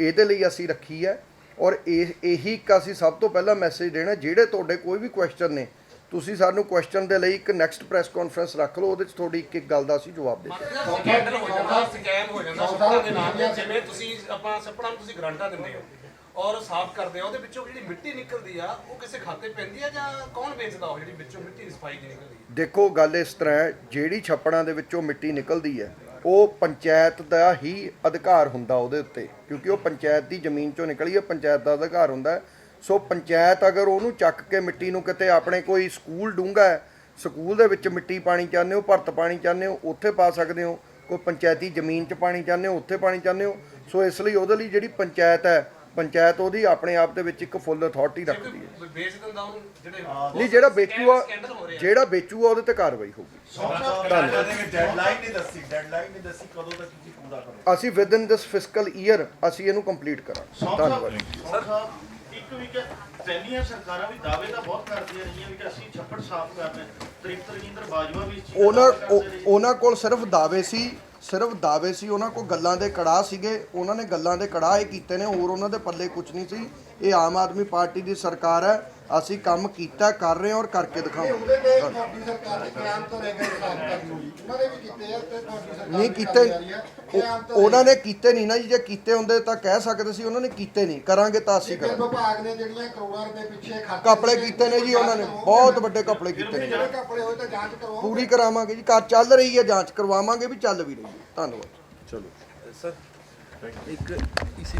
ਇਹਦੇ ਲਈ ਅਸੀਂ ਰੱਖੀ ਹੈ ਔਰ ਇਹ ਇਹੀ ਇੱਕ ਅਸੀਂ ਸਭ ਤੋਂ ਪਹਿਲਾਂ ਮੈਸੇਜ ਦੇਣਾ ਜਿਹੜੇ ਤੁਹਾਡੇ ਕੋਈ ਵੀ ਕੁਐਸਚਨ ਨੇ ਤੁਸੀਂ ਸਾਨੂੰ ਕੁਐਸਚਨ ਦੇ ਲਈ ਇੱਕ ਨੈਕਸਟ ਪ੍ਰੈਸ ਕਾਨਫਰੰਸ ਰੱਖ ਲਓ ਉਹਦੇ 'ਚ ਤੁਹਾਡੀ ਇੱਕ ਇੱਕ ਗੱਲ ਦਾ ਅਸੀਂ ਜਵਾਬ ਦੇ ਦਾਂਗੇ ਸਕੈਂਡਲ ਹੋ ਜਾਂਦਾ ਸਕੈਮ ਹੋ ਜਾਂਦਾ ਸੱਪੜਾਂ ਦੇ ਨਾਮ ਤੇ ਜਿਵੇਂ ਤੁਸੀਂ ਆਪਾਂ ਸੱਪੜਾਂ ਨੂੰ ਤੁਸੀਂ ਗਰੰਟਾਂ ਦਿੰਦੇ ਹੋ। ਔਰ ਸਾਫ਼ ਕਰਦੇ ਆ, ਉਹਦੇ ਵਿੱਚੋਂ ਜਿਹੜੀ ਮਿੱਟੀ ਨਿਕਲਦੀ ਆ, ਉਹ ਕਿਸੇ ਖਾਤੇ ਪੈਂਦੀ ਆ ਜਾਂ ਕੌਣ ਵੇਚਦਾ ਉਹ ਜਿਹੜੀ ਵਿੱਚੋਂ ਮਿੱਟੀ ਦੀ ਸਫ਼ਾਈ ਦੀ ਨਿਕਲਦੀ ਹੈ ਦੇਖੋ, ਗੱਲ ਇਸ ਤਰ੍ਹਾਂ ਹੈ, ਜਿਹੜੀ ਛੱਪੜਾਂ ਦੇ ਵਿੱਚੋਂ ਮਿੱਟੀ ਨਿਕਲਦੀ ਹੈ, ਉਹ ਪੰਚਾਇਤ ਦਾ ਹੀ ਅਧਿਕਾਰ ਹੁੰਦਾ ਉਹਦੇ ਉੱਤੇ, ਕਿਉਂਕਿ ਉਹ ਪੰਚਾਇਤ ਦੀ ਜ਼ਮੀਨ ਚੋਂ ਨਿਕਲੀ ਹੈ, ਪੰਚਾਇਤ ਦਾ ਅਧਿਕਾਰ ਹੁੰਦਾ ਸੋ ਪੰਚਾਇਤ ਅਗਰ ਉਹਨੂੰ ਚੱਕ ਕੇ ਮਿੱਟੀ ਨੂੰ ਕਿਤੇ ਆਪਣੇ ਕੋਈ ਸਕੂਲ ਡੂੰਘਾ ਹੈ, ਸਕੂਲ ਦੇ ਵਿੱਚ ਮਿੱਟੀ ਪਾਣੀ ਚਾਹੁੰਦੇ ਹੋ, ਭਰਤ ਪਾਣੀ ਚਾਹੁੰਦੇ ਹੋ, ਉੱਥੇ ਪਾ ਸਕਦੇ ਹੋ, ਕੋਈ ਪੰਚਾਇਤੀ ਜ਼ਮੀਨ 'ਚ ਪਾਣੀ ਚਾਹੁੰਦੇ ਹੋ, ਉੱਥੇ ਪਾਣੀ ਚਾਹੁੰਦੇ ਹੋ, ਸੋ ਇਸ ਲਈ ਉਹਦੇ ਲਈ ਜਿਹੜੀ ਪੰਚਾਇਤ ਹੈ ਪੰਚਾਇਤ ਉਹਦੀ ਆਪਣੇ ਆਪ ਦੇ ਵਿੱਚ ਇੱਕ ਫੁੱਲ ਅਥਾਰਟੀ ਰੱਖਦੀ ਹੈ ਵੇਚ ਦਿੰਦਾ ਉਹਨੂੰ ਜਿਹੜੇ ਨਹੀਂ ਜਿਹੜਾ ਵੇਚੂਆ ਜਿਹੜਾ ਵੇਚੂਆ ਉਹਦੇ ਤੇ ਕਾਰਵਾਈ ਹੋਊਗੀ ਡੈਡਲਾਈਨ ਨਹੀਂ ਦੱਸੀ ਡੈਡਲਾਈਨ ਨਹੀਂ ਦੱਸੀ ਕਦੋਂ ਤੱਕ ਤੁਸੀਂ ਪੂਰਾ ਕਰੋ ਅਸੀਂ within this fiscal year ਅਸੀਂ ਇਹਨੂੰ ਕੰਪਲੀਟ ਕਰਾਂਗੇ ਧੰਨਵਾਦ ਸਰ ਸਾਹਿਬ ਇੱਕ ਵੀ ਕਿ ਪਹਿਲੀਆਂ ਸਰਕਾਰਾਂ ਵੀ ਦਾਅਵੇ ਤਾਂ ਬਹੁਤ ਕਰਦੀਆਂ ਰਹੀਆਂ ਵੀ ਕਿ ਅਸੀਂ ਛੱਪੜ ਸਾਫ਼ ਕਰਨੇ ਤ੍ਰਿਪਤ ਰਜਿੰਦਰ ਬਾਜਵਾ ਵੀ ਇਸ ਚੀਜ਼ ਦਾ ਉਹਨਾਂ ਉਹਨਾਂ ਕੋਲ ਸਿਰਫ ਦਾਅਵੇ ਸੀ ਸਿਰਫ ਦਾਅਵੇ ਸੀ, ਉਹਨਾਂ ਕੋਲ ਗੱਲਾਂ ਦੇ ਕੜਾਹ ਸੀਗੇ, ਉਹਨਾਂ ਨੇ ਗੱਲਾਂ ਦੇ ਕੜਾਹ ਇਹ ਕੀਤੇ ਨੇ, ਹੋਰ ਉਹਨਾਂ ਦੇ ਪੱਲੇ ਕੁਝ ਨਹੀਂ ਸੀ। ਇਹ ਆਮ ਆਦਮੀ ਪਾਰਟੀ ਦੀ ਸਰਕਾਰ ਹੈ ਅਸੀਂ ਕੰਮ ਕੀਤਾ ਕਰ ਰਹੇ ਹਾਂ ਔਰ ਕਰਕੇ ਦਿਖਾਵਾਂਗੇ। ਤੁਹਾਡੀ ਸਰਕਾਰ ਦੇ ਕਿਆਮ ਤੋਂ ਲੈ ਕੇ ਸਾਫ਼ ਕਰਨ ਨੂੰ ਜੀ। ਉਹਨਾਂ ਨੇ ਵੀ ਕੀਤੇ ਆ ਤੇ ਤੁਹਾਡੀ ਸਰਕਾਰ ਨਹੀਂ ਕੀਤੇ। ਉਹਨਾਂ ਨੇ ਕੀਤੇ ਨਹੀਂ ਨਾ ਜੀ ਜੇ ਕੀਤੇ ਹੁੰਦੇ ਤਾਂ ਕਹਿ ਸਕਦੇ ਸੀ ਉਹਨਾਂ ਨੇ ਕੀਤੇ ਨਹੀਂ। ਕਰਾਂਗੇ ਤਾਂ ਅਸੀਂ ਕਰਾਂਗੇ। ਵਿਭਾਗ ਨੇ ਜਿਹੜੀਆਂ ਕਰੋੜਾਂ ਰੁਪਏ ਪਿੱਛੇ ਖਾਤੇ ਕਪੜੇ ਕੀਤੇ ਨੇ ਜੀ ਉਹਨਾਂ ਨੇ। ਬਹੁਤ ਵੱਡੇ ਕਪੜੇ ਕੀਤੇ ਨੇ। ਜਿਹੜੇ ਕਪੜੇ ਹੋਏ ਤਾਂ ਜਾਂਚ ਕਰਵਾਓ। ਪੂਰੀ ਕਰਾਵਾਂਗੇ ਜੀ। ਕਾਰ ਚੱਲ ਰਹੀ ਹੈ ਜਾਂਚ ਕਰਵਾਵਾਂਗੇ ਵੀ ਚੱਲ ਵੀ ਰਹੀ ਹੈ। ਧੰਨਵਾਦ। ਚਲੋ। ਸਰ ਇੱਕ ਇਸੇ